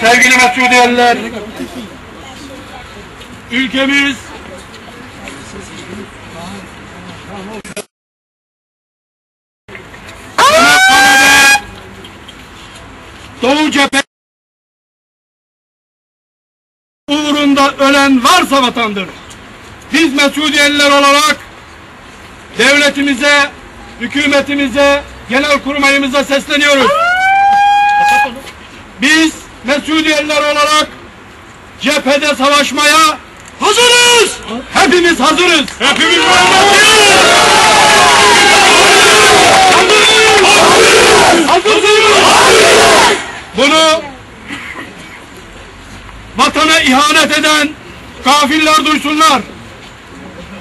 Sevgili Mesudiyeliler, ülkemiz Doğu cephe uğrunda ölen varsa vatandır. Biz Mesudiyeliler olarak devletimize, hükümetimize, genel kurmayımıza sesleniyoruz. Biz Mesudiyeliler olarak cephede savaşmaya hazırız. Hepimiz hazırız. Hepimiz hazırız. Bunu vatana ihanet eden kafirler duysunlar.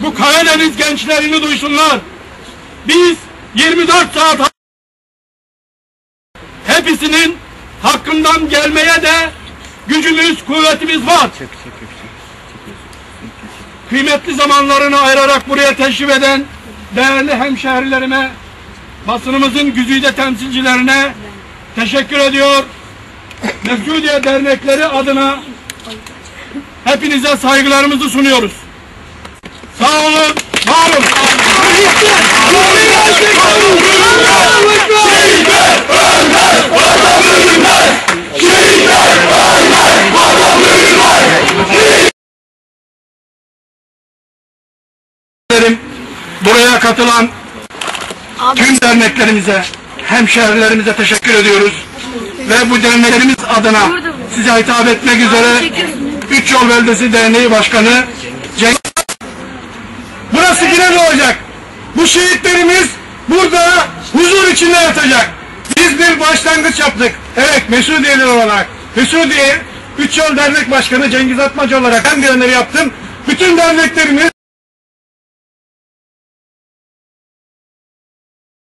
Bu Karadeniz gençlerini duysunlar. Biz 24 saat hakkından gelmeye de gücümüz, kuvvetimiz var. Kıymetli zamanlarını ayırarak buraya teşrif eden değerli hemşehrilerime, basınımızın güzide temsilcilerine teşekkür ediyor. Mesudiye dernekleri adına hepinize saygılarımızı sunuyoruz. Sağ olun, var olun. Ederim. Buraya katılan tüm derneklerimize, hemşehrilerimize teşekkür ediyoruz. Ve bu derneklerimiz adına size hitap etmek üzere Üç Yol Beldesi Derneği Başkanı Cenk Burası yine ne olacak? Bu şehitlerimiz burada huzur içinde yatacak. Biz bir başlangıç yaptık. Evet Mesudiyeli olarak. Mesudiye Üç Yol Dernek Başkanı Cengiz Atmaca olarak ben bir öneri yaptım. Bütün derneklerimiz